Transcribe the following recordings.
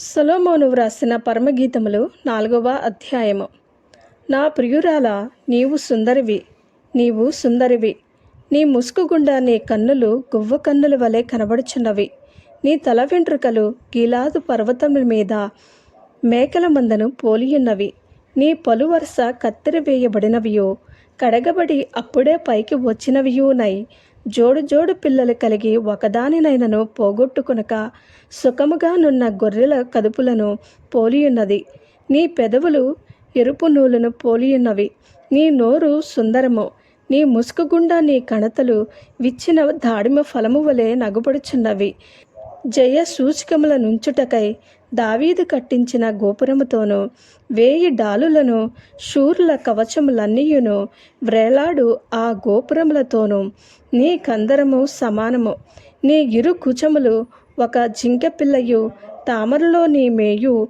సొలొమోను వ్రాసిన పరమగీతములు నాలుగవ అధ్యాయము. నా ప్రియురాల నీవు సుందరివి నీవు సుందరివి. నీ ముసుకు గుండా నీ కన్నులు గువ్వ కన్నుల వలె కనబడుచున్నవి. నీ తల వెంట్రుకలు గీలాదు పర్వతముల మీద మేకల మందను పోలియున్నవి. నీ పలువరస కత్తిరి కత్తెర వేయబడినవియో కడగబడి అప్పుడే పైకి వచ్చినవియూనై. జోడు జోడు పిల్లలు కలిగి ఒకదానినైనను పోగొట్టుకునక సుఖముగానున్న గొర్రెల కదుపులను పోలియున్నది. నీ పెదవులు ఎరుపు నూలును పోలియున్నవి. నీ నోరు సుందరము. నీ ముసుకుగుండా నీ కణతలు విచ్చిన దాడిమ ఫలము వలె నగుపడుచున్నవి. జయ సూచకముల నుంచుటకై దావీదు కట్టించిన గోపురముతోనూ వేయి డాలులను శూర్ల కవచములన్నీయును వ్రేలాడు ఆ గోపురములతోనూ. నీ కందరము సమానము. నీ ఇరు కుచములు ఒక జింకపిల్లయు తామరలో నీ మేయు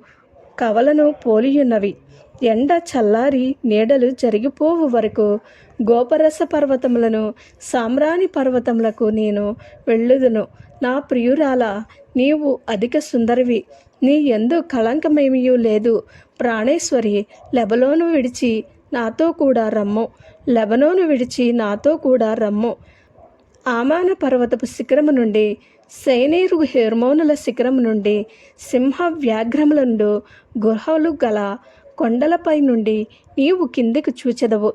కవలను పోలియున్నవి. ఎండ చల్లారి నీడలు జరిగిపోవు వరకు గోపరస పర్వతములను సామ్రాణి పర్వతములకు నేను వెళ్ళుదును. నా ప్రియురాల నీవు అధిక సుందరివి. నీ ఎందు కళంకమేమీ లేదు. ప్రాణేశ్వరి లెబలోను విడిచి నాతో కూడా రమ్ము. లెబనోను విడిచి నాతో కూడా రమ్ము. ఆమాన పర్వతపు శిఖరము నుండి సైనీరు హెర్మోనుల శిఖరము నుండి సింహ వ్యాఘ్రముల నుండి గుహలు గల కొండలపై నుండి నీవు కిందికి చూచెదవు.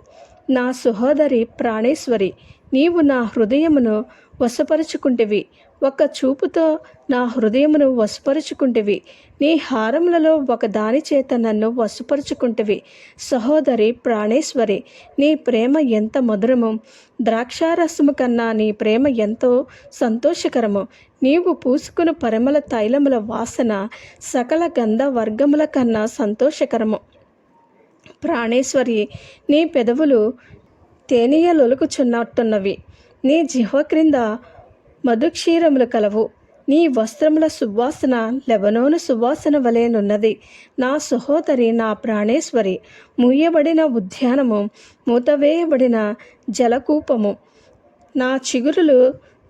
నా సహోదరి ప్రాణేశ్వరి నీవు నా హృదయమును వశపరుచుకుంటివి. ఒక చూపుతో నా హృదయమును వశపరుచుకుంటివి. నీ హారములలో ఒక దాని చేత నన్ను వశపరుచుకుంటివి. సహోదరి ప్రాణేశ్వరి నీ ప్రేమ ఎంత మధురము. ద్రాక్షారసము కన్నా నీ ప్రేమ ఎంతో సంతోషకరము. నీవు పూసుకుని పరిమళ తైలముల వాసన సకల గంధ వర్గముల కన్నా సంతోషకరము. ప్రాణేశ్వరి నీ పెదవులు తేనీయలొలుకుచున్నట్టున్నవి నీ జిహ్వ క్రింద మధుక్షీరములు కలవు. నీ వస్త్రముల సువాసన లెబనోను సువాసన వలెనున్నది నా సహోదరి నా ప్రాణేశ్వరి మూయబడిన ఉద్యానము మూతవేయబడిన జలకూపము నా చిగురులు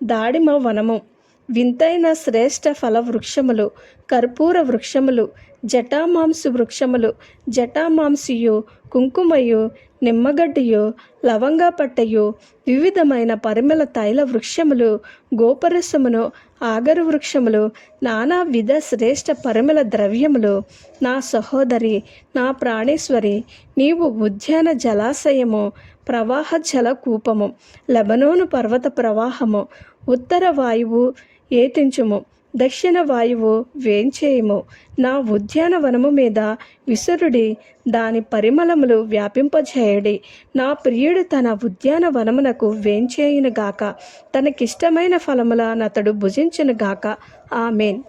దాడిమ వనము వింతైన శ్రేష్ఠ ఫల వృక్షములు కర్పూర వృక్షములు జటామాంసు వృక్షములు జటామాంసియు కుంకుమయు నిమ్మగడ్డియు లవంగా పట్టయు వివిధమైన పరిమళ తైల వృక్షములు గోపరసమును ఆగరు వృక్షములు నానా విధ శ్రేష్ఠ పరిమళ ద్రవ్యములు. నా సహోదరి నా ప్రాణేశ్వరి నీవు ఉద్యాన జలాశయము ప్రవాహ జల కూపము లెబనోను పర్వత ప్రవాహము ఉత్తర వాయువు ఏతించుము. దక్షిణ వాయువు వేంచేయము. నా ఉద్యానవనము మీద విసురుడి దాని పరిమళములు వ్యాపింపజేయడి. నా ప్రియుడు తన ఉద్యానవనమునకు వేంచేయునుగాక. తనకిష్టమైన ఫలముల నతడు భుజించునుగాక. ఆమెన్.